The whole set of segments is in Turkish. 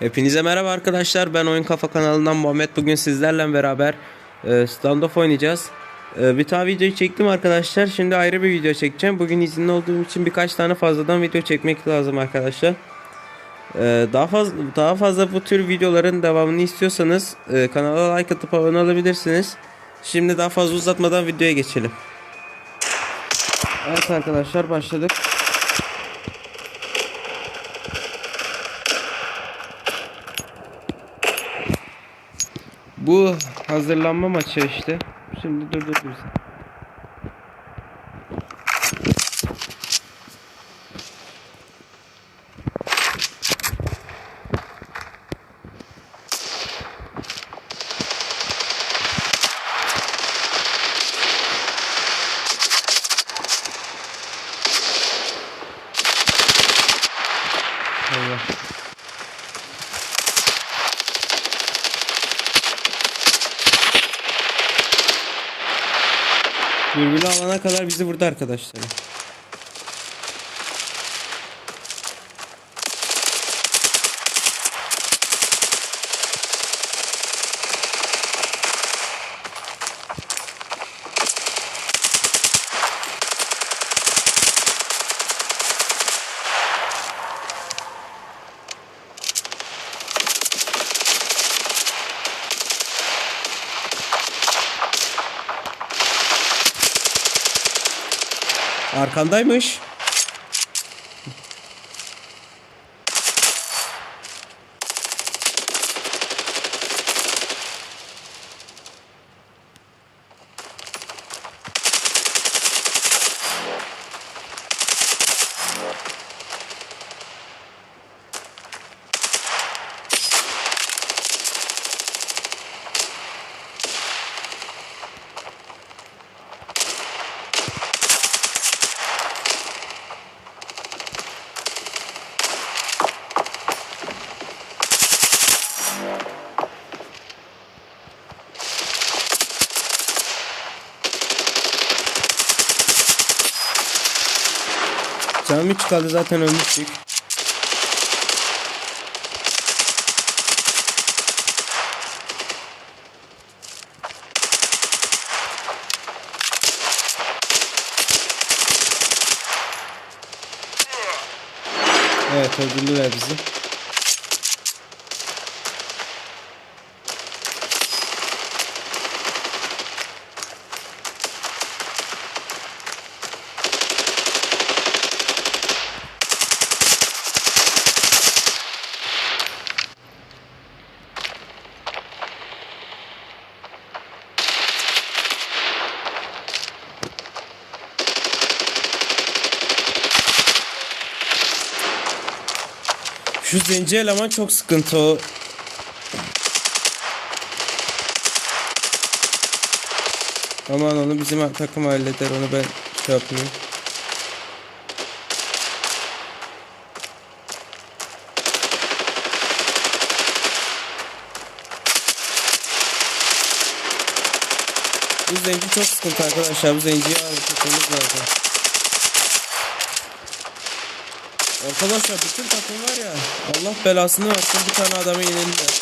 Hepinize merhaba arkadaşlar. Ben Oyun Kafa kanalından Muhammed. Bugün sizlerle beraber e, standoff oynayacağız. E, bir tane videoyu çektim arkadaşlar. Şimdi ayrı bir video çekeceğim. Bugün izinli olduğum için birkaç tane fazladan video çekmek lazım arkadaşlar. E, daha fazla daha fazla bu tür videoların devamını istiyorsanız e, kanala like atıp abone olabilirsiniz. Şimdi daha fazla uzatmadan videoya geçelim. Evet arkadaşlar başladık. Bu hazırlanma maçı işte. Şimdi dur dur alana kadar bizi vurdu arkadaşlar. Arkandaymış. Canım hiç kaldı zaten ölmüştük. Evet öldürdüler bizi. Şu zenci eleman çok sıkıntı o. Aman onu bizim takım halleder onu ben şey yapmayayım. Bu zenci çok sıkıntı arkadaşlar. Bu zenciyi tutmamız lazım. Arkadaşlar bütün takım var ya Allah belasını versin bir tane adamı yenildiler.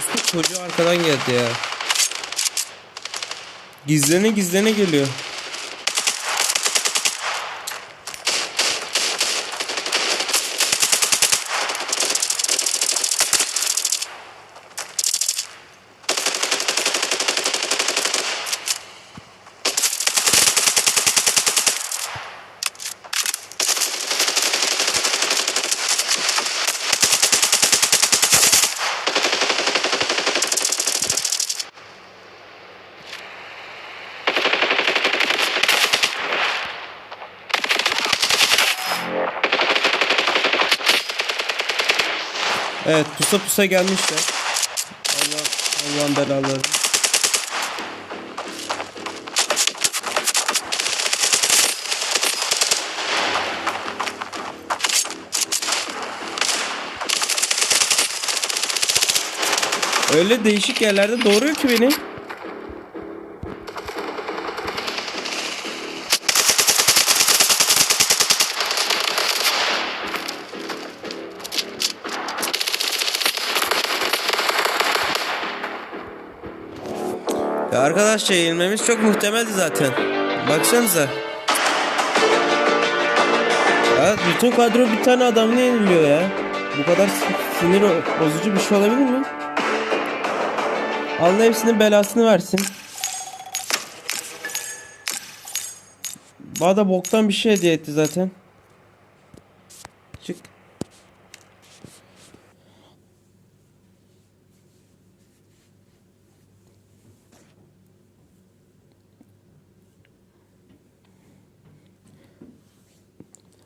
Orospu çocuğu arkadan geldi ya. Gizlene gizlene geliyor. Evet pusa pusa gelmişler. Allah Allah'ın belaları. Öyle değişik yerlerde doğuruyor ki beni. Ya arkadaşlar yenilmemiz çok muhtemeldi zaten. Baksanıza. Ya bütün kadro bir tane adamla yeniliyor ya. Bu kadar si- sinir bozucu bir şey olabilir mi? Allah hepsinin belasını versin. Bana da boktan bir şey hediye etti zaten.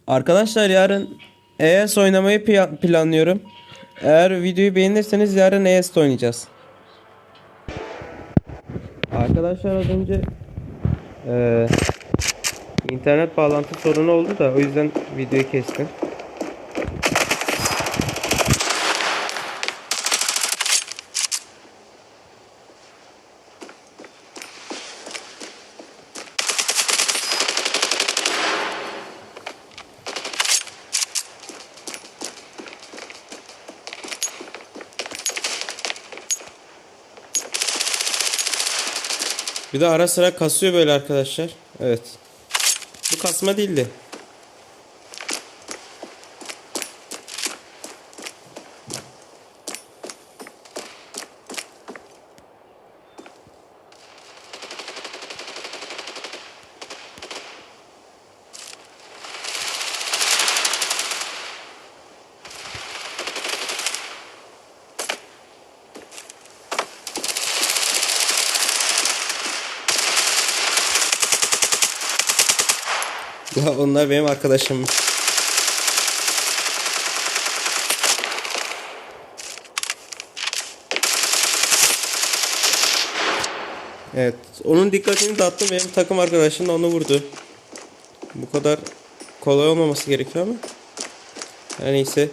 Arkadaşlar yarın ES oynamayı planlıyorum. Eğer videoyu beğenirseniz yarın ES oynayacağız. Arkadaşlar az önce eee, internet bağlantı sorunu oldu da o yüzden videoyu kestim. Bir de ara sıra kasıyor böyle arkadaşlar. Evet. Bu kasma değildi. Onlar benim arkadaşım. Evet. Onun dikkatini dağıttım. Benim takım arkadaşım da onu vurdu. Bu kadar kolay olmaması gerekiyor ama. Her neyse.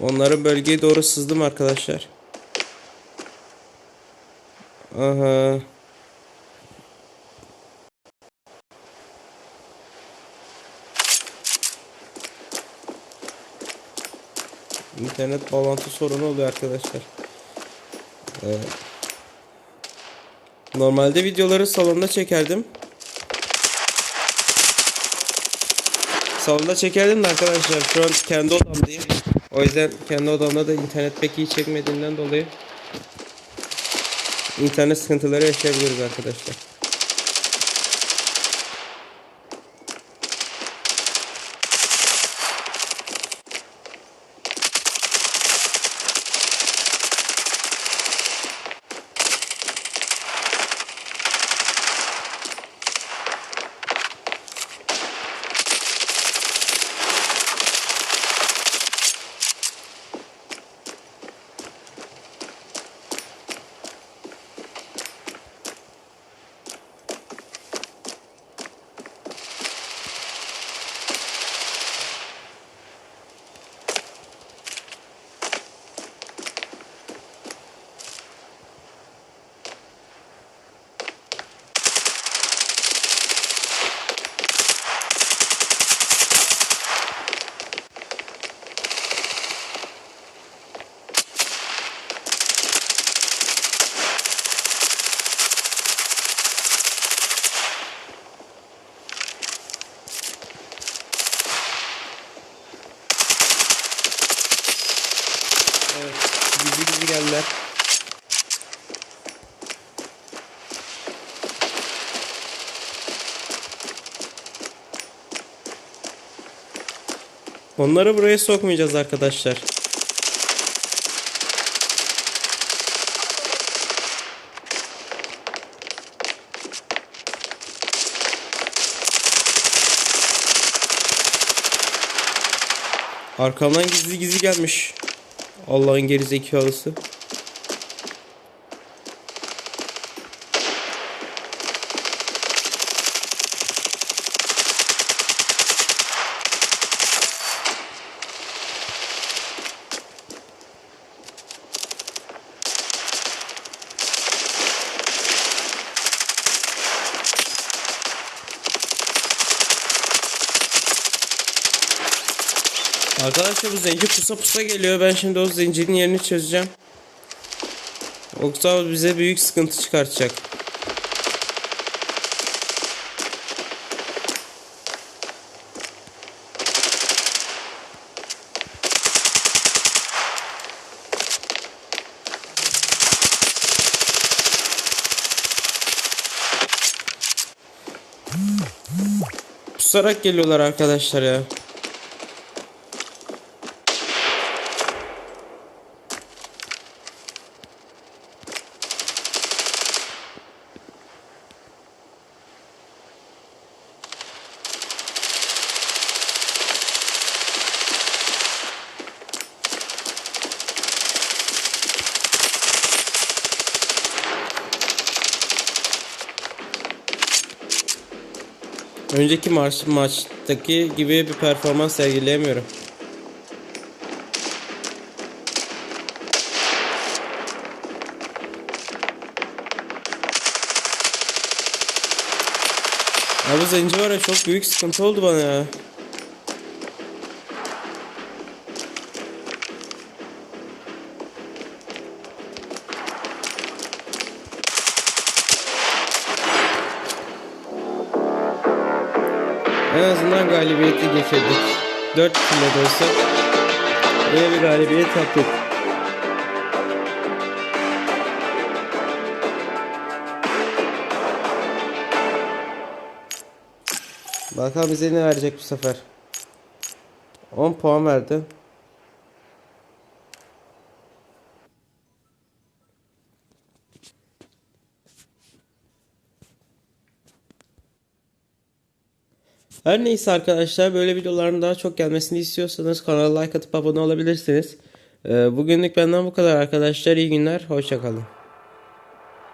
Onların bölgeye doğru sızdım arkadaşlar. Aha. İnternet bağlantı sorunu oluyor arkadaşlar. Ee, normalde videoları salonda çekerdim. Salonda çekerdim de arkadaşlar şu an kendi odamdayım. O yüzden kendi odamda da internet pek iyi çekmediğinden dolayı internet sıkıntıları yaşayabiliriz arkadaşlar. Evet, geldiler. Onları buraya sokmayacağız arkadaşlar. Arkamdan gizli gizli gelmiş. Allah'ın geri zekalısı. Arkadaşlar bu zenci pusa pusa geliyor. Ben şimdi o zincirin yerini çözeceğim. Yoksa bize büyük sıkıntı çıkartacak. Pusarak geliyorlar arkadaşlar ya. Önceki maç, maçtaki gibi bir performans sergileyemiyorum. Abi zenci var ya çok büyük sıkıntı oldu bana ya. En azından galibiyeti getirdik. 4 kilo da olsa böyle bir galibiyet yaptık. Bakalım bize ne verecek bu sefer. 10 puan verdi. Her neyse arkadaşlar böyle videoların daha çok gelmesini istiyorsanız kanala like atıp abone olabilirsiniz. Ee, Bugünlük benden bu kadar arkadaşlar. İyi günler. Hoşçakalın.